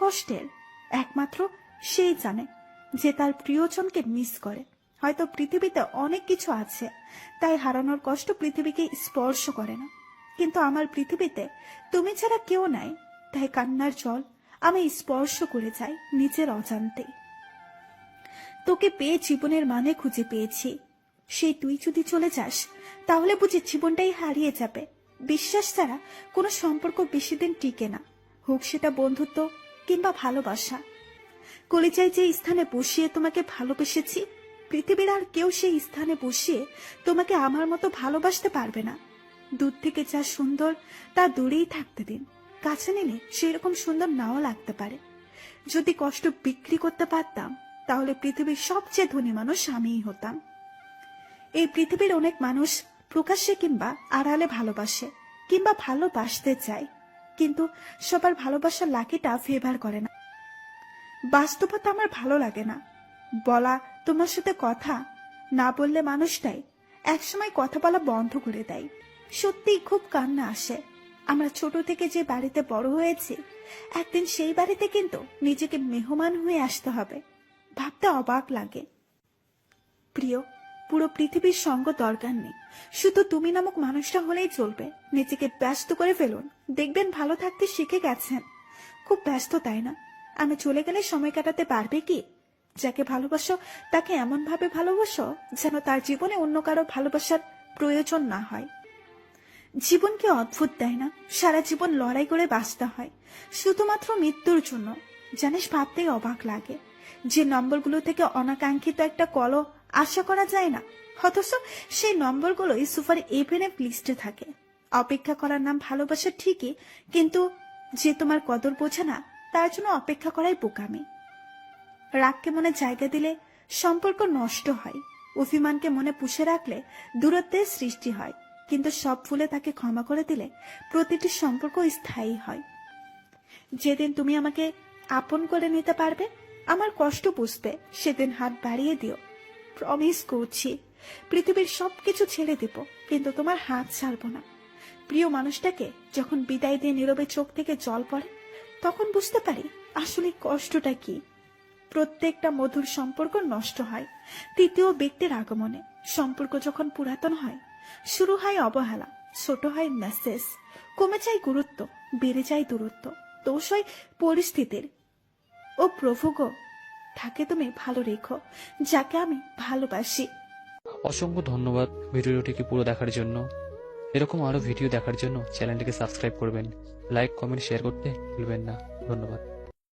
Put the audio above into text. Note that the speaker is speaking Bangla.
কষ্টের। একমাত্র সেই জানে যে তার প্রিয়জনকে মিস করে। হয়তো পৃথিবীতে অনেক কিছু আছে, তাই হারানোর কষ্ট পৃথিবীকে স্পর্শ করে না। কিন্তু আমার পৃথিবীতে তুমি ছাড়া কেউ নাই, তাই কান্নার জল আমি স্পর্শ করে যাই নিজের অজান্তেই তোকে পেয়ে জীবনের মানে খুঁজে পেয়েছি। সেই তুই যদি চলে যাস, তাহলে বুঝি জীবনটাই হারিয়ে যাবে। বিশ্বাস ছাড়া কোনো সম্পর্ক বেশি দিন টিকে না। হোক সেটা বন্ধুত্ব কিংবা ভালোবাসা। কলিজায় যে স্থানে বসিয়ে তোমাকে ভালোবেসেছি, পৃথিবীর আর কেউ সেই স্থানে বসিয়ে তোমাকে আমার মতো ভালোবাসতে পারবে না। দূর থেকে যা সুন্দর, তা দূরেই থাকতে দিন। কাছে নিলে সেরকম সুন্দর নাও লাগতে পারে। যদি কষ্ট বিক্রি করতে পারতাম, তাহলে পৃথিবীর সবচেয়ে ধনী মানুষ আমিই হতাম। এই পৃথিবীর অনেক মানুষ প্রকাশ্যে কিংবা আড়ালে ভালোবাসে, কিংবা ভালোবাসতে চায়। কিন্তু সবার ভালোবাসার লাকিটা ফেভার করে না। বাস্তবতা আমার ভালো লাগে না। বলা তোমার সাথে কথা, না বললে মানুষটাই একসময় কথা বলা বন্ধ করে দেয়। সত্যিই খুব কান্না আসে। আমরা ছোট থেকে যে বাড়িতে বড় হয়েছি, একদিন সেই বাড়িতে কিন্তু নিজেকে মেহমান হয়ে আসতে হবে। ভাবতে অবাক লাগে। প্রিয় পুরো পৃথিবীর সঙ্গ দরকার নেই। শুধু তুমি নামক মানুষটা হলেই চলবে। নিজেকে ব্যস্ত করে ফেলুন। দেখবেন ভালো থাকতে শিখে গেছেন। খুব ব্যস্ত তাই না? আমি চলে গেলে সময় কাটাতে পারবে কি? যাকে ভালোবাসো, তাকে এমন ভাবে ভালোবাসো যেন তার জীবনে অন্য কারও ভালোবাসার প্রয়োজন না হয়। জীবনকে অদ্ভুত দেয় না? সারা জীবন লড়াই করে বাঁচতে হয়। শুধুমাত্র মৃত্যুর জন্য। জানিস ভাবতেই অবাক লাগে। যে নম্বরগুলো থেকে অনাকাঙ্ক্ষিত একটা কল আশা করা যায় না। অথচ সেই নম্বরগুলোই সুপার এভেন লিস্টে থাকে। অপেক্ষা করার নাম ভালোবাসা ঠিকই, কিন্তু যে তোমার কদর বোঝে না, তার জন্য অপেক্ষা করাই বোকামি। রাগকে মনে জায়গা দিলে সম্পর্ক নষ্ট হয়। অভিমানকে মনে পুষে রাখলে দূরত্বের সৃষ্টি হয়। কিন্তু সব ফুলে তাকে ক্ষমা করে দিলে প্রতিটি সম্পর্ক স্থায়ী হয়। যেদিন তুমি আমাকে আপন করে নিতে পারবে, আমার কষ্ট বুঝবে, সেদিন হাত বাড়িয়ে দিও। প্রমিস করছি, পৃথিবীর সবকিছু ছেড়ে দেব, কিন্তু তোমার হাত ছাড়বো না। প্রিয় মানুষটাকে যখন বিদায় দিয়ে নীরবে চোখ থেকে জল পড়ে, তখন বুঝতে পারি আসলে কষ্টটা কি। প্রত্যেকটা মধুর সম্পর্ক নষ্ট হয়, তৃতীয় ব্যক্তির আগমনে সম্পর্ক যখন পুরাতন হয়, শুরু হয় অবহেলা, ছোট হয় মেসেজ কমে যায় গুরুত্ব, বেড়ে যায় দূরত্ব, দোষ হয় পরিস্থিতির। ও প্রভু থাকে তুমি ভালো রেখো, যাকে আমি ভালোবাসি। অসংখ্য ধন্যবাদ ভিডিওটিকে পুরো দেখার জন্য। এরকম আরও ভিডিও দেখার জন্য চ্যানেলটিকে সাবস্ক্রাইব করবেন। লাইক, কমেন্ট, শেয়ার করতে ভুলবেন না। ধন্যবাদ।